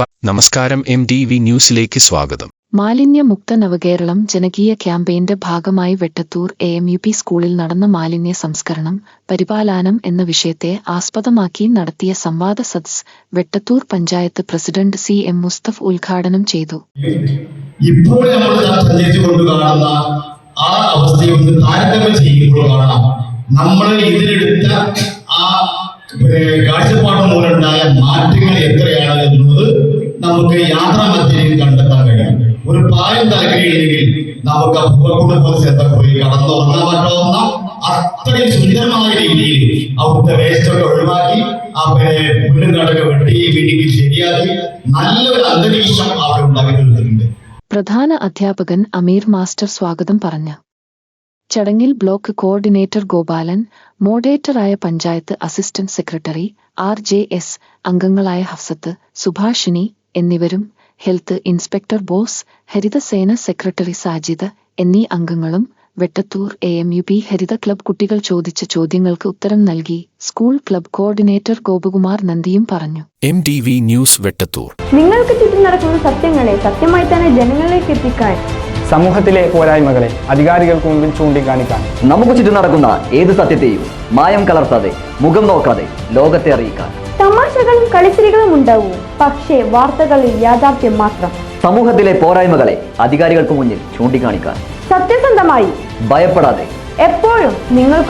നമസ്കാരം M T V ന്യൂസിലേക്ക് സ്വാഗതം. മാലിന്യമുക്ത നവകേരളം ജനകീയ ക്യാമ്പയിന്റെ ഭാഗമായി Vettathur A M U P സ്കൂളിൽ നടന്ന മാലിന്യ സംസ്കരണം പരിപാലനം എന്ന വിഷയത്തെ ആസ്പദമാക്കി നടത്തിയ സംവാദ സദസ് Vettathur panchayat president C M Mustaf ഉദ്ഘാടനം ചെയ്തു. ഇപ്പോൾ നമ്മൾ കാണുന്ന ആ അവസ്ഥയെ ഒന്ന് താരതമ്യം ചെയ്യുമ്പോൾ കാണാം. നമ്മൾ ഇതിലെടുത്ത ആ കാഴ്ചപ്പാട് മൂലമുണ്ടായ നമുക്ക് യാത്രാ മധ്യയിൽ കണ്ടെത്താൻ കഴിയും. ഒരു പായം താഴെയില്ലെങ്കിൽ നമുക്ക് ആ പോലെ സ്ഥലത്ത് പോയി കടന്നുറങ്ങാൻ പറ്റാവുന്ന അത്രയും സുന്ദരമായ രീതിയിൽ അവിടുത്തെ വേസ്റ്റൊക്കെ ഒഴിവാക്കി ആ പിന്നെ പുല്ലും കടൊക്കെ വെട്ടി വീട്ടിൽ ശരിയാക്കി നല്ലൊരു അന്തരീക്ഷം അവിടെ ഉണ്ടാക്കി പ്രധാന അധ്യാപകൻ അമീർ മാസ്റ്റർ സ്വാഗതം പറഞ്ഞു. ചടങ്ങിൽ block coordinator Gopalan മോഡറേറ്ററായ panchayat assistant secretary R J S അംഗങ്ങളായ ഹഫ്സത്ത് സുഭാഷിണി എന്നിവരും health inspector Bose Harithasena secretary Sajid എന്നീ അംഗങ്ങളും Vettathur A M U P Haritha club കുട്ടികൾ ചോദിച്ച ചോദ്യങ്ങൾക്ക് ഉത്തരം നൽകി സ്കൂൾ ക്ലബ് കോർഡിനേറ്റർ ഗോപകുമാർ നന്ദിയും പറഞ്ഞു. M T V news Vettathur. നിങ്ങൾക്ക് ചുറ്റും നടക്കുന്ന സത്യങ്ങളെ സത്യമായി തന്നെ ജനങ്ങളിലേക്ക് എത്തിക്കാൻ സമൂഹത്തിലെ പോരായ്മകളെ അധികാരികൾക്ക് മുമ്പിൽ ചൂണ്ടിക്കാണിക്കാൻ. നമുക്ക് ചുറ്റും നടക്കുന്ന ഏത് സത്യത്തെയും മായം കലർത്താതെ മുഖം നോക്കാതെ ലോകത്തെ അറിയിക്കാൻ. തമാശകളും കളിച്ചിരികളും ഉണ്ടാവും. പക്ഷേ വാർത്തകളിൽ യാഥാർത്ഥ്യം മാത്രം. സമൂഹത്തിലെ പോരായ്മകളെ അധികാരികൾക്ക് മുന്നിൽ ചൂണ്ടിക്കാണിക്കാൻ. സത്യസന്ധമായി. ഭയപ്പെടാതെ. എപ്പോഴും നിങ്ങൾക്കൊപ്പം